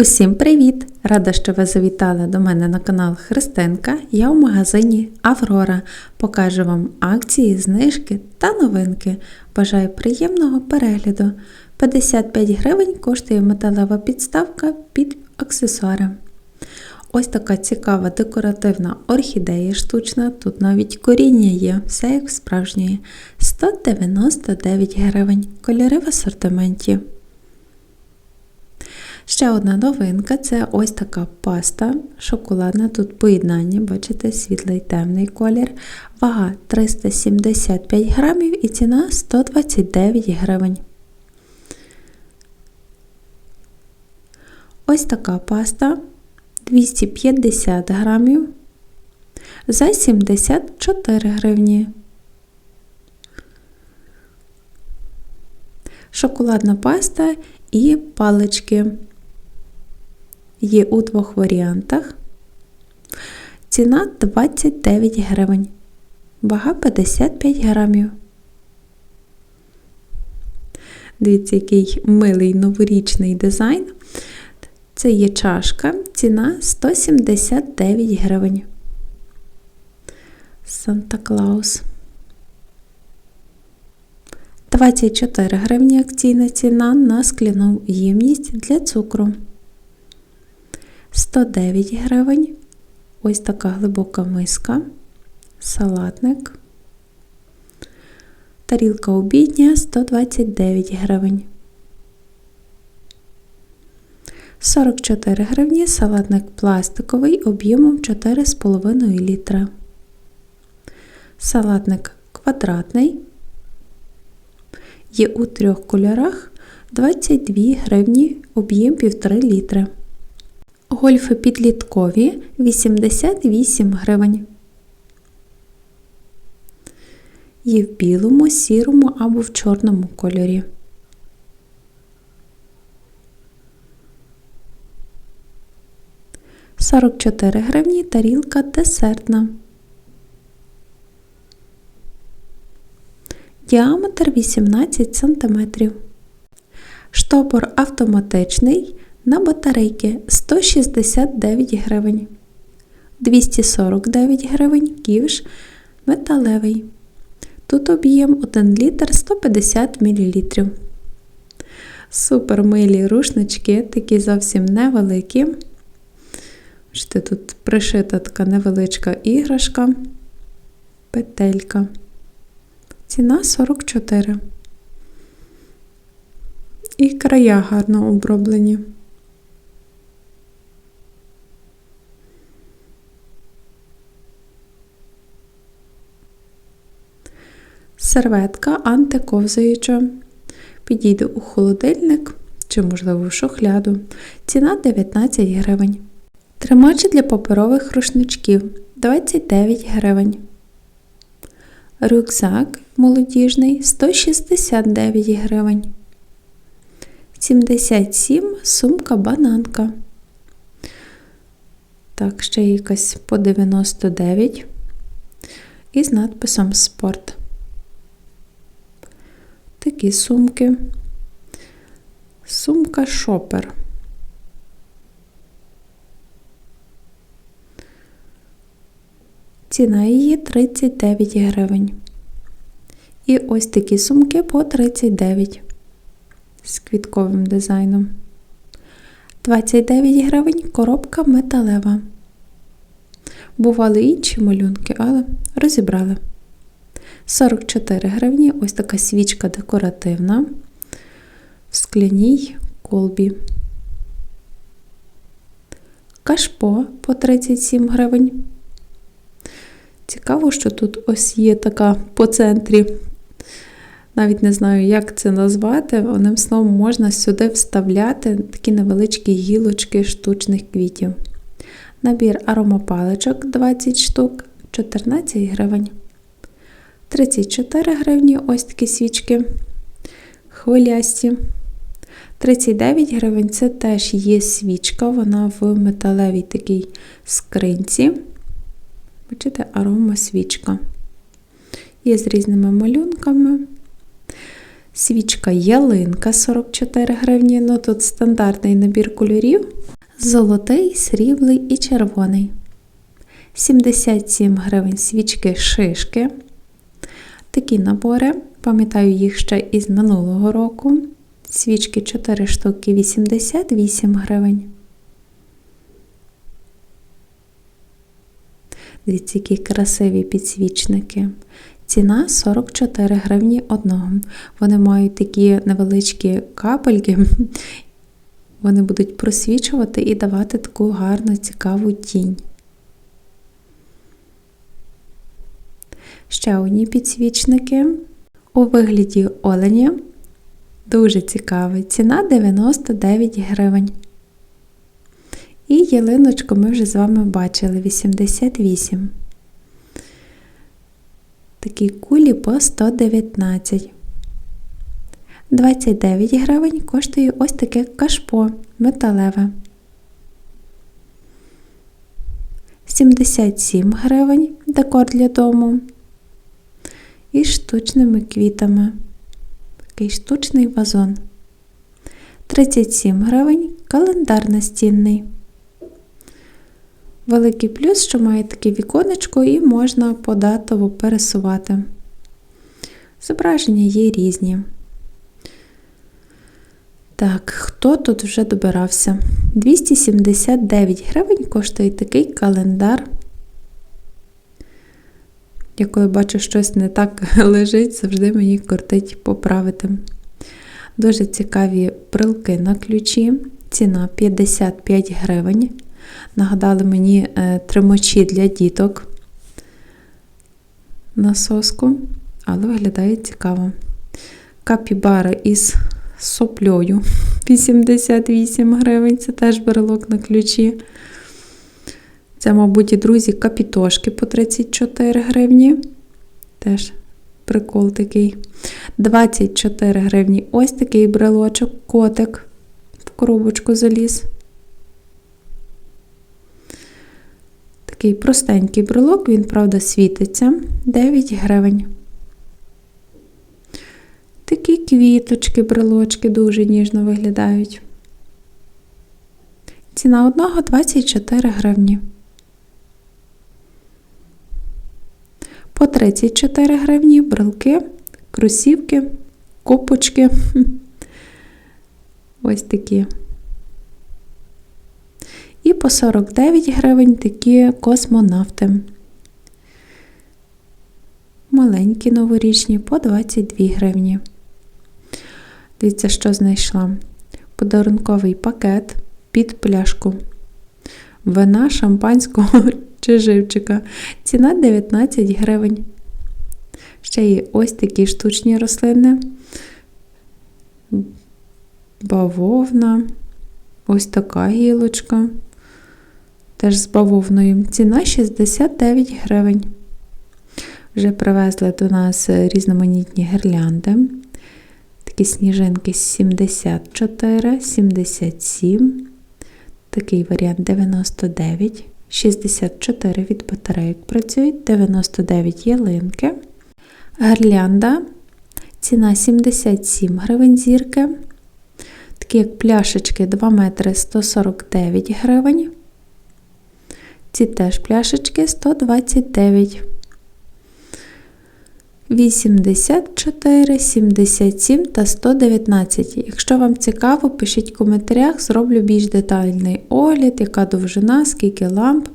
Усім привіт! Рада, що ви завітали до мене на канал Христинка. Я в магазині Аврора. Покажу вам акції, знижки та новинки. Бажаю приємного перегляду. 55 гривень коштує металева підставка під аксесуари. Ось така цікава декоративна орхідея штучна, тут навіть коріння є, все як справжньої. 199 гривень. Кольори в асортименті. Ще одна новинка це ось така паста шоколадна. Тут поєднання, бачите, світлий темний колір. Вага 375 грамів і ціна 129 гривень. Ось така паста 250 грамів за 74 гривні. Шоколадна паста і палички є у двох варіантах. Ціна 29 гривень, вага 55 грамів. Дивіться, який милий новорічний дизайн. Це є чашка, ціна 179 гривень. Санта Клаус. 24 гривні акційна ціна на скляну ємність для цукру. 109 гривень. Ось така глибока миска, салатник. Тарілка обідня 129 гривень. 44 гривні салатник пластиковий об'ємом 4,5 літра. Салатник квадратний. Є у трьох кольорах 22 гривні об'єм 1,5 літра. Гольфи підліткові 88 гривень. Є в білому, сірому або в чорному кольорі. Сорок чотири гривні тарілка десертна. Діаметр 18 см. Штопор автоматичний на батарейки 169 гривень. 249 гривень ківш металевий. Тут об'єм 1 літр 150 мл. Супер милі рушнички, такі зовсім невеликі. Бачите, тут пришита така невеличка іграшка, петелька. Ціна 44. І края гарно оброблені. Серветка антиковзаюча. Підійде у холодильник чи, можливо, в шухляду. Ціна 19 гривень. Тримачі для паперових рушничків 29 гривень. Рюкзак молодіжний 169 гривень. 77 сумка бананка. Так, ще якась по 99 із надписом спорт. Такі сумки. Сумка шопер. Ціна її 39 гривень. І ось такі сумки по 39 з квітковим дизайном. 29 гривень коробка металева. Бували інші малюнки, але розібрали. 44 гривні ось така свічка декоративна в скляній колбі. Кашпо по 37 гривень. Цікаво, що тут ось є така по центрі. Навіть не знаю, як це назвати. Одним словом, можна сюди вставляти такі невеличкі гілочки штучних квітів. Набір аромапаличок 20 штук, 14 гривень. 34 гривні ось такі свічки хвилясті. 39 гривень це теж є свічка, вона в металевій такій скринці. Бачите, арома свічка. Є з різними малюнками. Свічка ялинка 44 гривні. Ну тут стандартний набір кольорів. Золотий, сріблий і червоний. 77 гривень свічки шишки. Такі набори. Пам'ятаю їх ще із минулого року. Свічки 4 штуки 88 гривень. Дивіться, які красиві підсвічники. Ціна 44 гривні одного. Вони мають такі невеличкі капельки, вони будуть просвічувати і давати таку гарну, цікаву тінь. Ще одні підсвічники у вигляді оленя. Дуже цікавий. Ціна 99 гривень. І ялиночку ми вже з вами бачили 88. Такі кулі по 119. 29 гривень коштує ось таке кашпо металеве. 77 гривень декор для дому. І штучними квітами. Такий штучний вазон. 37 гривень календар настінний. Великий плюс, що має таке віконечко і можна податово пересувати. Зображення є різні. Так, хто тут вже добирався? 279 гривень коштує такий календар. Я коли бачу, щось не так лежить, завжди мені кортить поправити. Дуже цікаві прилки на ключі. Ціна 55 гривень. Нагадали мені е, тримачі для діток на соску, але виглядає цікаво. Капібара із соплею 88 гривень, це теж брелок на ключі. Це, мабуть, і друзі, капітошки по 34 гривні. Теж прикол такий. 24 гривні. Ось такий брелочок, котик в коробочку заліз. Такий простенький брелок, він, правда, світиться. 9 гривень. Такі квіточки, брелочки дуже ніжно виглядають. Ціна одного 24 гривні. По 34 гривні брелки, кросівки, копочки. Ось такі. І по 49 гривень такі космонавти. Маленькі новорічні по 22 гривні. Дивіться, що знайшла. Подарунковий пакет під пляшку. Вина шампанського чи живчика. Ціна 19 гривень. Ще є ось такі штучні рослини. Бавовна. Ось така гілочка. Теж з бавовною. Ціна 69 гривень. Вже привезли до нас різноманітні гірлянди. Такі сніжинки 74, 77. Такий варіант 99. 64 від батарейок працюють, 99 ялинки. Гірлянда. Ціна 77 гривень зірки. Такі як пляшечки 2 метри 149 гривень. Ці теж пляшечки 129. 84, 77 та 119. Якщо вам цікаво, пишіть в коментарях, зроблю більш детальний огляд, яка довжина, скільки ламп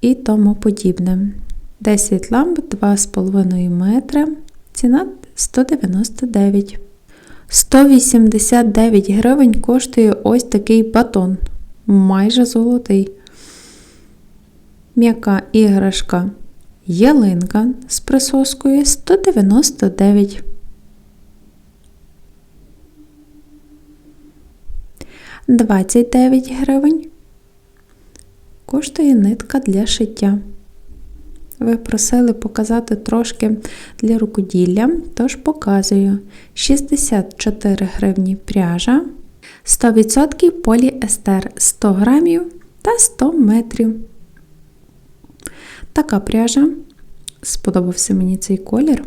і тому подібне. 10 ламп 2,5 метри. Ціна 199. 189 гривень коштує ось такий батон. Майже золотий. М'яка іграшка ялинка з присоскою 199. Двадцять дев'ять гривень. Коштує нитка для шиття. Ви просили показати трошки для рукоділля, тож показую 64 гривні пряжа, 100% поліестер 100 грамів та 100 метрів. Така пряжа. Сподобався мені цей колір.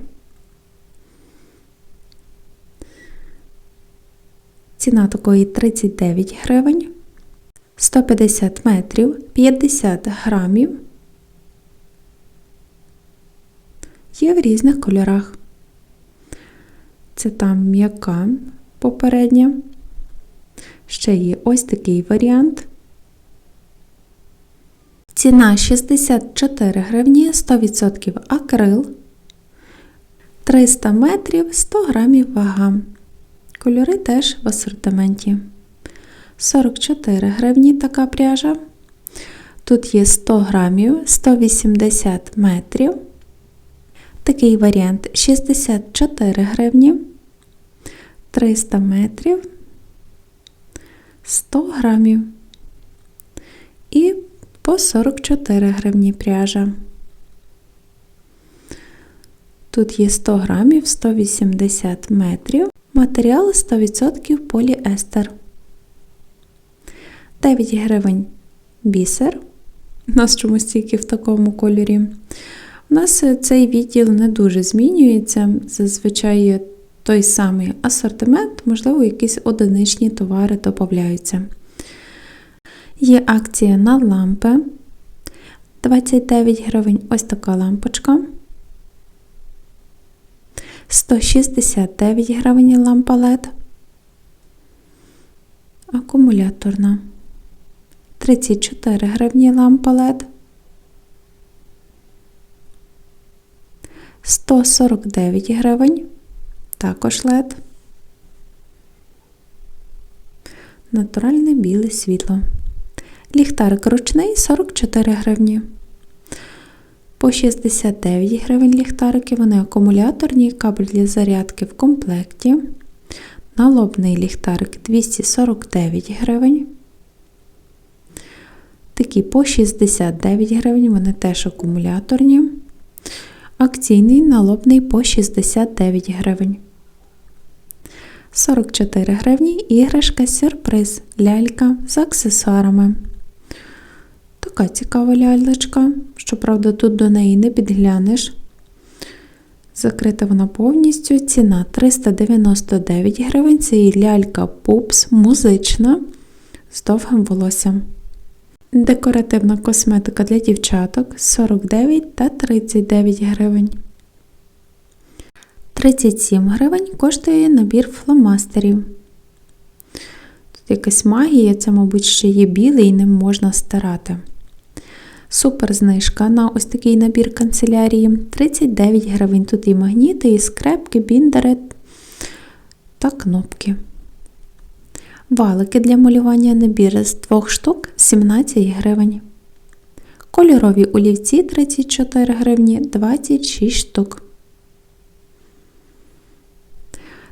Ціна такої 39 гривень. 150 метрів, 50 грамів. Є в різних кольорах. Це там м'яка попередня. Ще є ось такий варіант. Ціна 64 гривні, 100% акрил. 300 метрів, 100 грамів вага. Кольори теж в асортименті. 44 гривні така пряжа. Тут є 100 грамів, 180 метрів. Такий варіант 64 гривні, 300 метрів, 100 грамів. І по 44 гривні пряжа. Тут є 100 грамів, 180 метрів. Матеріал 100% поліестер. 9 гривень бісер. У нас чомусь тільки в такому кольорі. У нас цей відділ не дуже змінюється. Зазвичай той самий асортимент, можливо, якісь одиничні товари додаються. Є акція на лампи. 29 гривень ось така лампочка. 169 гривень лампа LED. Акумуляторна. 34 гривні лампа LED. 149 гривень. Також LED. Натуральне біле світло. Ліхтарик ручний 44 гривні. По 69 гривень ліхтарики, вони акумуляторні, кабель для зарядки в комплекті. Налобний ліхтарик 249 гривень. Такі по 69 гривень, вони теж акумуляторні. Акційний налобний по 69 гривень. 44 гривні іграшка сюрприз лялька з аксесуарами. Така цікава ляльочка, щоправда, тут до неї не підглянеш. Закрита вона повністю. Ціна 399 гривень. Це і лялька пупс музична з довгим волоссям. Декоративна косметика для дівчаток 49 та 39 гривень. 37 гривень коштує набір фломастерів. Тут якась магія, це, мабуть, ще є білий і ним можна стирати. Супер знижка на ось такий набір канцелярії 39 гривень. Тут і магніти, і скрепки, біндери та кнопки. Валики для малювання набір з двох штук 17 гривень. Кольорові олівці 34 гривні 26 штук.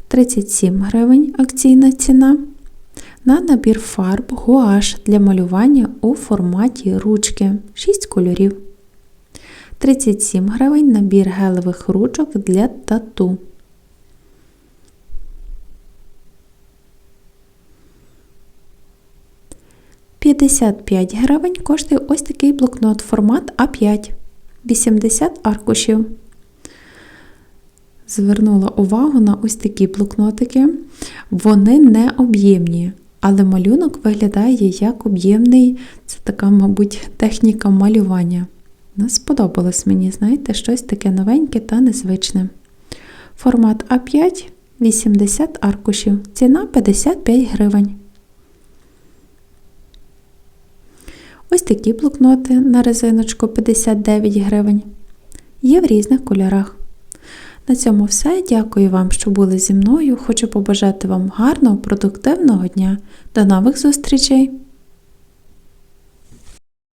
37 гривень акційна ціна. На набір фарб гуаш для малювання у форматі ручки 6 кольорів. 37 гривень набір гелевих ручок для тату. «55 гривень коштує ось такий блокнот формат А5 80 аркушів. Звернула увагу на ось такі блокнотики. Вони не об'ємні, але малюнок виглядає як об'ємний. Це така, мабуть, техніка малювання. Ну, сподобалось мені, знаєте, щось таке новеньке та незвичне. Формат А5 80 аркушів. Ціна 55 гривень. Ось такі блокноти на резиночку 59 гривень. Є в різних кольорах. На цьому все. Дякую вам, що були зі мною. Хочу побажати вам гарного, продуктивного дня. До нових зустрічей!